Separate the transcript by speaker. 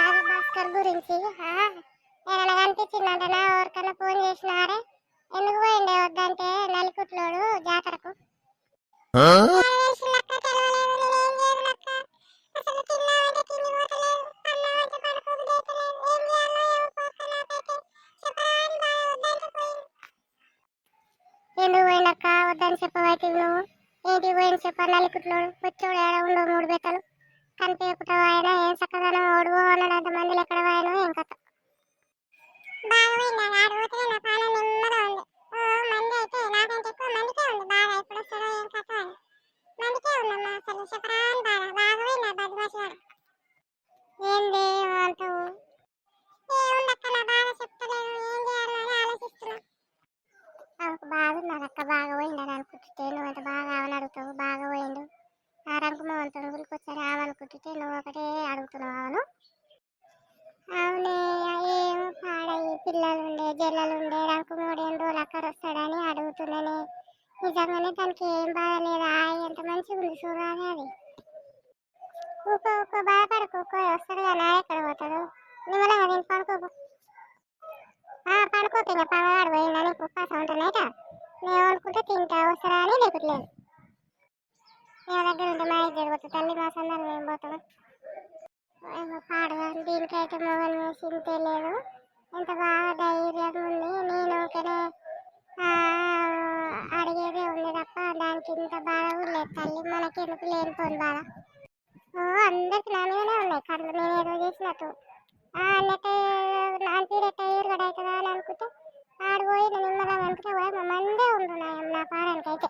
Speaker 1: నాగ భాస్కర్ గురించి. ఏమైనా కనిపించిందంట నా ఎవరికన్నా ఫోన్ చేసినారే ఎందుకు పోయిండే వద్దంటే నలికుట్లోడు జాతరకు. ఎందుకు పోయినక్క వద్దని చెప్పవైతే నువ్వు. ఏంటి పోయిన చెప్ప? నలికుట్లోడు. వచ్చాడు ఏడ? ఉండవు మూడు బెత్తలు. కనిపించకుండా ఆయన ఏం చక్కదనం ఓడు అన్నాడు అంత మందిలో ఎక్కడ పోయాను ఏం కథ. బాగా పోయిందా ఆడు పోతే నా ప్రాణం నెమ్మదిగా ఉంది. ఓ మంది అయితే నాకంటే ఎక్కువ మందికే ఉంది. బాగా ఎప్పుడు వస్తాడో ఏం కథ అని. మందికే ఉందమ్మా అసలు. చెప్పరాని బాధ. బాగా పోయిందా బద్మాషాడు ఏంది అంటావు ఏముందక్క? నా బాధ చెప్తలేదు. ఏం చేయాలో అని ఆలోచిస్తున్నా. నాకు బాగున్నది అక్క. బాగా పోయిందని అనుకుంటుంటే నువ్వు అంత బాగా ఆమెను అడుగుతావు? బాగా పోయిండు. ఆ రంగు మోహన్తో గురికొచ్చాడు ఆమెనుకుంటుంటే నువ్వు ఒకటే అడుగుతున్నాను అవునే ఏం పాడయి పిల్లలు ఉండే జల్లలు ఉండే రంకు మూడు రోజులు అక్కడ వస్తాడని అడుగుతున్నానే. నిజంగానే తనకి ఏం బాధ లేదా? ఎంత మంచిగా ఉంది చూడాలి అది. ఊకో ఊకో బాధపడకు ఊకో వస్తాడు కదా ఎక్కడ పోతాడు? నిమ్మల కదా పడుకోకు. ఆ, పడుకోకు ఇంకా పగవాడు పోయిందని ఉపాసం ఉంటానైట నేను అనుకుంటే తింటా వస్తారా అని లేకుట్లేదు నేను దగ్గర ఉంటే మా ఇద్దరు పోతా తల్లి మా సందర్భం మేము పోతాము? ఏమో దీనికైతే మొగలు వేసింతే లేదు. ఎంత బాగా ధైర్యం ఉంది. నేను ఒకనే అడిగేదే ఉంది తప్ప దానికి ఇంత బాధ కూడా లేదు తల్లి. మనకి ఎందుకు లేనిపోను బాధ? ఓ అందరికి నా మీదనే ఉన్నాయి. కళ్ళు నేను ఏదో చేసినట్టు ఆ నెట్ నాలుగు రెట్ అయ్యారు కదా అవుతుందా అని అనుకుంటే ఆడిపోయి నేను నిమ్మలం అనుకుంటే పోయి మందే ఉండు నా పాడానికి అయితే